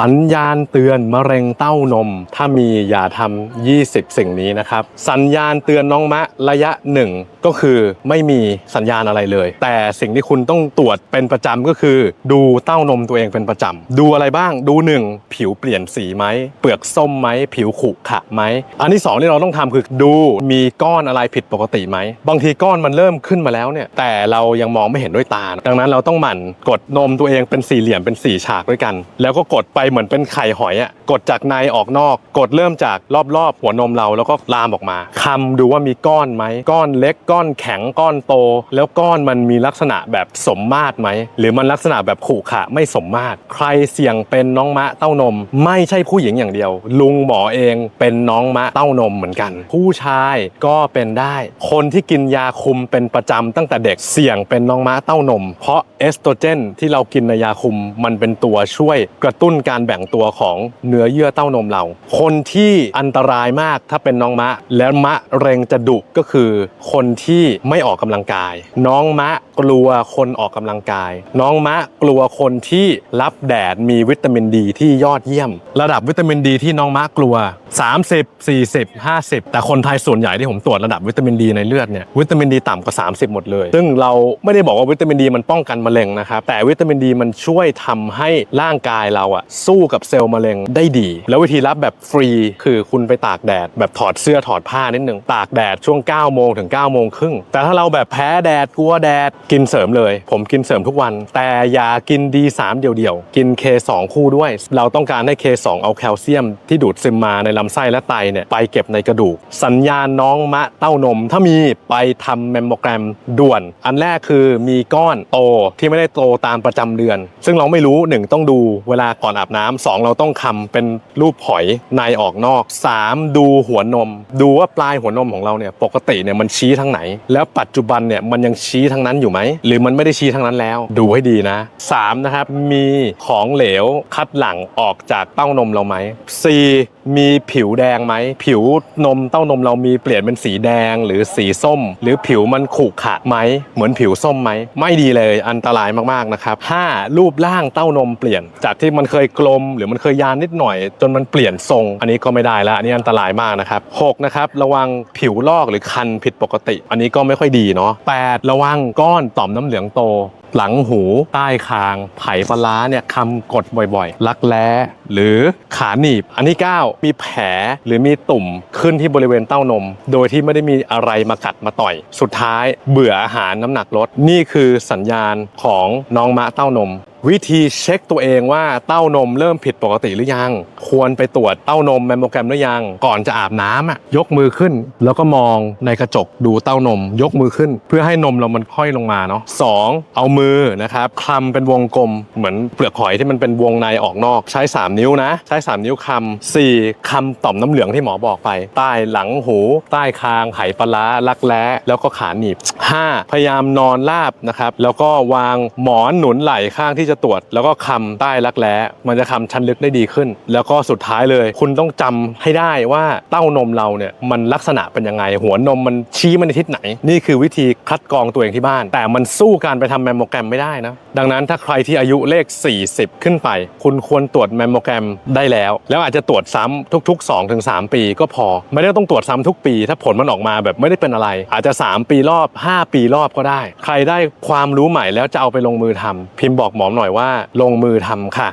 สัญญาณเตือนมะเร็งเต้านม ถ้ามีอย่าทำ20 สิ่งนี้นะครับ สัญญาณเตือนน้องมะระยะหนึ่งก็คือไม่มีสัญญาณอะไรเลย แต่สิ่งที่คุณต้องตรวจเป็นประจำก็คือ ดูเต้านมตัวเองเป็นประจำดูอะไรบ้างดูหนึ่งผิวเปลี่ยนสีไหมเปลือกส้มไหมผิวขุขะไหมอันที่สองที่เราต้องทำคือดูมีก้อนอะไรผิดปกติไหมบางทีก้อนมันเริ่มขึ้นมาแล้วเนี่ยแต่เรายังมองไม่เห็นด้วยตา ดังนั้นเราต้องหมั่นกดนมตัวเองเป็นสี่เหลี่ยมเป็นสี่ฉากด้วยกัน แล้วก็กดไปเหมือนเป็นไข่หอยอะกดจากในออกนอก กดเริ่มจากรอบๆ หัวนมเราแล้วก็ลามออกมาคำดูว่ามีก้อนไหมก้อนเล็กก้อนแข็งก้อนโต แล้วก้อนมันมีลักษณะแบบสมมาตรไหมหรือมันลักษณะแบบขู่ขะไม่สมมาตร ใครเสี่ยงเป็นน้องมะเต้านม ไม่ใช่ผู้หญิงอย่างเดียว ลุงหมอเองเป็นน้องมะเต้านมเหมือนกัน ผู้ชายก็เป็นได้ คนที่กินยาคุมเป็นประจำตั้งแต่เด็กเสี่ยงเป็นน้องม้าเต้านม เพราะเอสโตรเจนที่เรากินในยาคุมมันเป็นตัวช่วยกระตุ้นการแบ่งตัวของเนื้อเยื่อเต้านมเรา คนที่อันตรายมากถ้าเป็นน้องมะ แล้วมะเร็งจะดุก็คือ คนที่ไม่ออกกำลังกาย น้องมะกลัวคนออกกำลังกาย น้องมะกลัวคนที่รับแดดมีวิตามินดีที่ยอดเยี่ยม ระดับวิตามินดีที่น้องมะกลัว 30 40 50 แต่คนไทยส่วนใหญ่ที่ผมตรวจระดับวิตามินดีในเลือดเนี่ยวิตามินดีต่ำกว่า 30 หมดเลย ซึ่งเราไม่ได้บอกว่าวิตามินดีมันป้องกันมะเร็งนะครับแต่วิตามินดีมันช่วยทำให้ร่างกายเราอะสู้กับเซลล์มะเร็งได้ดี แล้ววิธีรับแบบฟรีคือคุณไปตากแดด แบบถอดเสื้อถอดผ้านิดนึงตากแดดช่วง9โมงถึง9โมงครึ่งแต่ถ้าเราแบบแพ้แดดกลัวแดดกินเสริมเลย ผมกินเสริมทุกวัน แต่อย่ากิน D3 เดี่ยวๆ กิน K2 คู่ด้วย เราต้องการให้ K2 เอาแคลเซียม ที่ดูดซึมมาในลำไส้และไตเนี่ยไปเก็บในกระดูก สัญญาณน้องมะเต้านม ถ้ามีไปทำแมมโมแกรมด่วน อันแรกคือมีก้อนโตที่ไม่ได้โตตามประจำเดือน ซึ่งเราไม่รู้หนึ่งต้องดูเวลาก่อนอาบน้ำสองเราต้องคำเป็นรูปหอยในออกนอกสามดูหัวนม ดูว่าปลายหัวนมของเราเนี่ยปกติเนี่ยมันชี้ทางไหน แล้วปัจจุบันเนี่ยมันยังชี้ทางนั้นอยู่ไหม หรือมันไม่ได้ชี้ทางนั้นแล้ว ดูให้ดีนะสามนะครับมีของเหลวคัดหลั่งออกจากเต้านมเราไหมสี่ มีผิวแดงไหม ผิวนมเต้านมเรามีเปลี่ยนเป็นสีแดงหรือสีส้ม หรือผิวมันขรุขระไหม เหมือนผิวส้มไหม ไม่ดีเลยอันตรายมากๆนะครับห้ารูปร่างเต้านมเปลี่ยน จากที่มันเคยกลม หรือมันเคยยานนิดหน่อย จนมันเปลี่ยนทรง อันนี้ก็ไม่ได้ละอันนี้อันตรายมากนะครับหกนะครับระวังผิวลอกหรือคันผิดปกติ อันนี้ก็ไม่ค่อยดีเนาะแปดระวังก้อนต่อมน้ำเหลืองโต หลังหู ใต้คาง ไผ่ปลาร้าเนี่ยคำกดบ่อยๆ รักแร้หรือขาหนีบ อันที่ 9 มีแผลหรือมีตุ่มขึ้นที่บริเวณเต้านม โดยที่ไม่ได้มีอะไรมากัดมาต่อย สุดท้ายเบื่ออาหารน้ำหนักลด นี่คือสัญญาณของน้องมะเต้านม วิธีเช็คตัวเองว่าเต้านมเริ่มผิดปกติหรือยัง ควรไปตรวจเต้านมแมมโมแกรมหรือยัง ก่อนจะอาบน้ำอะยกมือขึ้น แล้วก็มองในกระจกดูเต้านม ยกมือขึ้น เพื่อให้นมเรามันค่อยลงมาเนาะสองเอามือนะครับคลำเป็นวงกลมเหมือนเปลือกหอยที่มันเป็นวงในออกนอก ใช้ 3 นิ้วนะ ใช้ 3 นิ้วคำสี่คำต่อมน้ำเหลืองที่หมอบอกไป ใต้หลังหู ใต้คางไหปลาร้ารักแร้แล้วก็ขาหนีบ 5. พยายามนอนราบนะครับแล้วก็วางหมอนหนุนไหล่ข้างที่จะตรวจ แล้วก็คำใต้รักแร้มันจะคำชั้นลึกได้ดีขึ้น แล้วก็สุดท้ายเลย คุณต้องจำให้ได้ว่าเต้านมเราเนี่ยมันลักษณะเป็นยังไง หัวนมมันชี้มันในทิศไหน นี่คือวิธีคัดกรองตัวเองที่บ้าน แต่มันสู้การไปทำแมมโมแกรมไม่ได้นะ ดังนั้นถ้าใครที่อายุเลข 40 ขึ้นไป คุณควรตรวจแมมโมแกรมได้แล้ว แล้วอาจจะตรวจซ้ำทุก ๆ 2-3 ปีก็พอ ไม่ได้ต้องตรวจซ้ำทุกปี ถ้าผลมันออกมาแบบไม่ได้เป็นอะไร อาจจะ 3 ปีรอบ 5 ปีรอบก็ได้ ใครได้ความรู้ใหม่แล้วจะเอาไปลงมือทำพิมพ์บอกหมอหน่อยว่าลงมือทำค่ะ